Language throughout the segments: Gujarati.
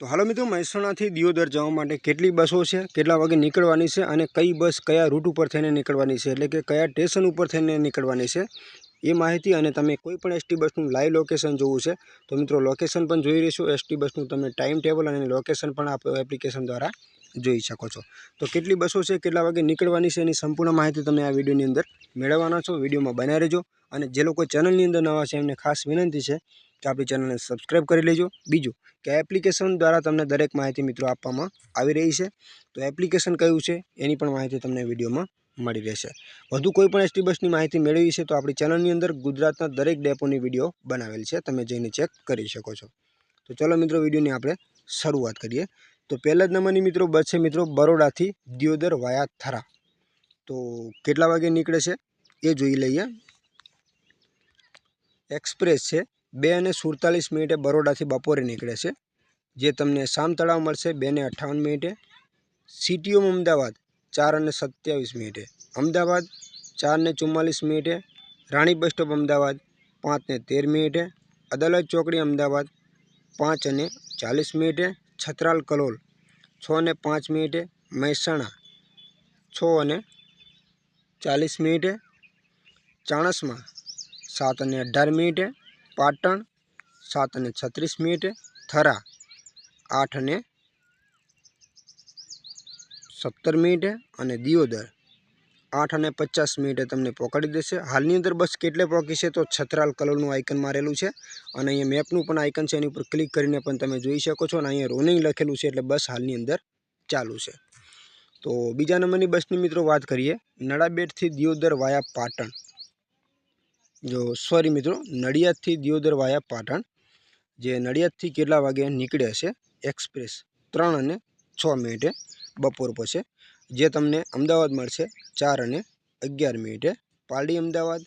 તો હાલો મિત્રો, મહેસાણાથી દિયોદર જવા માટે કેટલી બસો છે, કેટલા વાગે નીકળવાની છે અને કઈ બસ કયા રૂટ ઉપર થઈને નીકળવાની છે, એટલે કે કયા સ્ટેશન ઉપર થઈને નીકળવાની છે, એ માહિતી અને તમે કોઈ પણ એસટી બસનું લાઈવ લોકેશન જોવું છે, તો મિત્રો લોકેશન પણ જોઈ રહીશું. એસટી બસનું તમે ટાઈમ ટેબલ અને લોકેશન પણ આપ એપ્લિકેશન દ્વારા જોઈ શકો છો. તો કેટલી બસો છે, કેટલા વાગે નીકળવાની છે એની સંપૂર્ણ માહિતી તમે આ વિડીયોની અંદર મેળવવાના છો. વિડીયોમાં બનાવી રહેજો અને જે લોકો ચેનલની અંદર નવા છે એમને ખાસ વિનંતી છે કે આપણી ચેનલને સબસ્ક્રાઈબ કરી લેજો. બીજું કે એપ્લિકેશન દ્વારા તમને દરેક માહિતી મિત્રો આપવામાં આવી રહી છે. તો એપ્લિકેશન કયું છે એની પણ માહિતી તમને વિડીયોમાં મળી રહેશે. વધુ કોઈ પણ એસટી બસની માહિતી મેળવી છે તો આપણી ચેનલની અંદર ગુજરાતના દરેક ડેપોની વીડિયો બનાવેલ છે. તમે જઈને ચેક કરી શકો છો. તો ચલો મિત્રો વિડીયોની આપણે શરૂઆત કરીએ. તો પહેલા જ નંબરની મિત્રો બસ છે મિત્રો બરોડાથી દિયોદર વાયા થરા. તો કેટલા વાગે નીકળે છે એ જોઈ લઈએ. એક્સપ્રેસ છે બે અને સુડતાલીસ મિનિટે બરોડાથી બપોરે નીકળે છે. જે તમને સામતળાવ મળશે બે ને અઠ્ઠાવન મિનિટે. સિટીઓમ અમદાવાદ ચાર અને સત્યાવીસ મિનિટે. અમદાવાદ ચાર ને ચુમ્માલીસ મિનિટે. રાણી બસ સ્ટોપ અમદાવાદ પાંચ ને તેર મિનિટે. અદાલત ચોકડી અમદાવાદ પાંચ અને ચાલીસ મિનિટે. છત્રાલ કલોલ છ અને પાંચ મિનિટે. મહેસાણા છ અને ચાલીસ મિનિટે. ચાણસમાં સાત અને અઢાર મિનિટે. પાટણ, સાત અને છત્રીસ મિનિટે, થરા, આઠ અને સત્તર મિનિટે અને દિયોદર. આઠ અને પચાસ મિનિટે તમને પહોંચાડી દેશે. હાલની અંદર બસ કેટલે પહોંચી છે તો છત્રાલ કલરનું આઇકન મારેલું છે અને અહીંયા મેપનું પણ આઇકન છે. એની ઉપર ક્લિક કરીને પણ તમે જોઈ શકો છો અને અહીંયા રોનિંગ લખેલું છે એટલે બસ હાલની અંદર ચાલુ છે. તો બીજા નંબરની બસની મિત્રો વાત કરીએ. નડાબેટથી દિયોદર વાયા પાટણ. જો, સોરી મિત્રો, નડિયાદથી દિયોદર વાયા પાટણ, જે નડિયાદથી કેટલા વાગે નીકળે છે, એક્સપ્રેસ ત્રણ અને છ મિનિટે બપોર પછી, જે તમને અમદાવાદ મળશે ચાર અને અગિયાર મિનિટે, પાલડી અમદાવાદ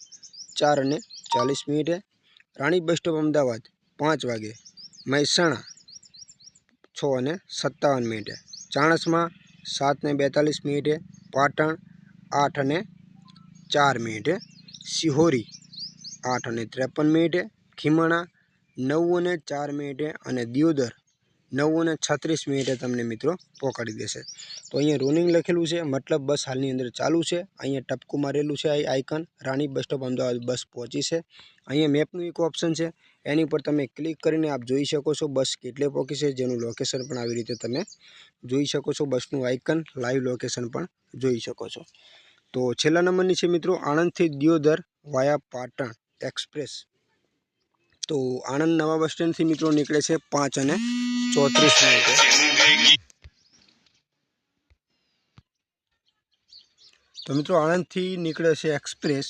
ચાર અને ચાલીસ મિનિટે, રાણી બસ સ્ટોપ અમદાવાદ પાંચ વાગે, મહેસાણા છ અને સત્તાવન મિનિટે, ચાણસમાં સાત ને બેતાલીસ મિનિટે, પાટણ આઠ અને ચાર મિનિટે સિહોરી આઠ અને ત્રેપન મિનિટે, ખીમણા નવ અને ચાર મિનિટે અને દિયોદર નવ અને છત્રીસ મિનિટે તમને મિત્રો પહોંચાડી દેશે. તો અહીંયા રોનિંગ લખેલું છે, મતલબ બસ હાલની અંદર ચાલુ છે. અહીંયા ટપકું મારેલું છે icon Rani bus stop Ahmedabad bus પહોંચી છે. અહીંયા મેપનું એક ઓપ્શન છે, એની પર તમે ક્લિક કરીને આપ જોઈ શકો છો બસ કેટલે પહોંચી છે, જેનું લોકેશન પણ આવી રીતે તમે જોઈ શકો છો, બસનું આઇકન લાઈવ લોકેશન પણ જોઈ શકો છો. તો છેલ્લા નંબરની છે મિત્રો, આણંદથી દિયોદર વાયા પાટણ. એક્સપ્રેસ. તો આણંદ નવા બસ સ્ટેન્ડથી મિત્રો નીકળે છે પાંચ અને ચોત્રીસ મિનિટે. તો મિત્રો આણંદથી નીકળે છે એક્સપ્રેસ.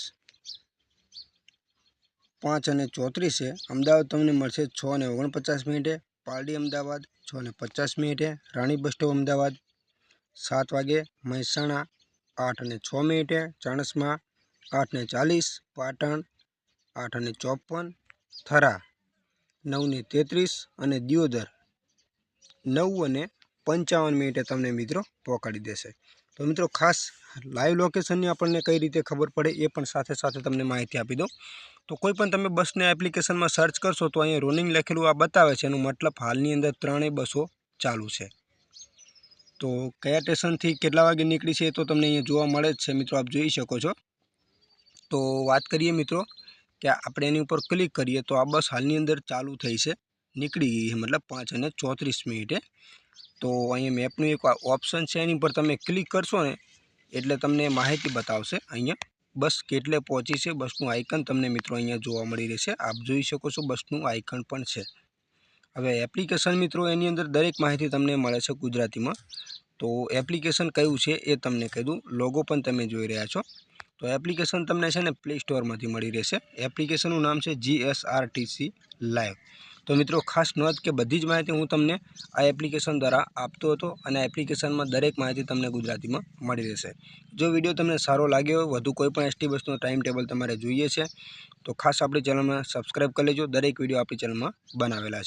પાંચ અને ચોત્રીસે અમદાવાદ તમને મળશે છ અને ઓગણપચાસ મિનિટે પાલડી અમદાવાદ છ અને પચાસ મિનિટે, રાણી બસ સ્ટોપ અમદાવાદ સાત વાગે, મહેસાણા આઠ અને છ મિનિટે, ચાણસમાં આઠ ને ચાલીસ, પાટણ આઠ અને ચોપન, થરા નવને તેત્રીસ અને દિયોદર. નવ અને પંચાવન મિનિટે તમને મિત્રો પહોંચાડી દેશે. તો મિત્રો ખાસ લાઈવ લોકેશનની આપણને કઈ રીતે ખબર પડે એ પણ સાથે સાથે તમને માહિતી આપી દો તો કોઈ પણ તમે બસને એપ્લિકેશનમાં સર્ચ કરશો તો અહીંયા રોનિંગ લખેલું આ બતાવે છે. એનું મતલબ હાલની અંદર ત્રણેય બસો ચાલુ છે. તો કયા સ્ટેશનથી કેટલા વાગે નીકળી છે એ તો તમને અહીંયા જોવા મળે જ છે મિત્રો. આપ જોઈ શકો છો. તો વાત કરીએ મિત્રો કે આપણે એની ઉપર ક્લિક કરીએ તો આ બસ હાલની અંદર ચાલુ થઈ છે. નીકળી ગઈ મતલબ પાંચ અને ચોત્રીસ મિનિટે. તો અહીંયા મેપનું એક ઓપ્શન છે, એની પર તમે ક્લિક કરશો ને, એટલે તમને માહિતી બતાવશે અહીંયા. બસ કેટલે પહોંચી છે, બસનું આઇકન તમને મિત્રો અહીંયા જોવા મળી રહેશે. આપ જોઈ શકો છો બસનું આઇકન પણ છે. હવે એપ્લિકેશન મિત્રો એની અંદર દરેક માહિતી તમને મળે છે ગુજરાતીમાં. તો એપ્લિકેશન કયું છે એ તમને કહી દઉં. લોગો પણ તમે જોઈ રહ્યા છો. તો એપ્લિકેશન તમને છે ને પ્લે સ્ટોરમાંથી મળી રહેશે. એપ્લિકેશનનું નામ છે જીએસઆરટીસી લાઈવ તો મિત્રો, ખાસ નોંધ કે બધી જ માહિતી હું તમને આ એપ્લિકેશન દ્વારા આપતો હતો અને એપ્લિકેશનમાં દરેક માહિતી તમને ગુજરાતીમાં મળી રહેશે. જો વીડિયો તમને સારો લાગ્યો હોય, વધુ કોઈપણ એસટી બસનો ટાઈમ ટેબલ તમારે જોઈએ છે, તો ખાસ આપણી ચેનલમાં સબસ્ક્રાઈબ કરી લેજો. દરેક વીડિયો આપણી ચેનલમાં બનાવેલા છે.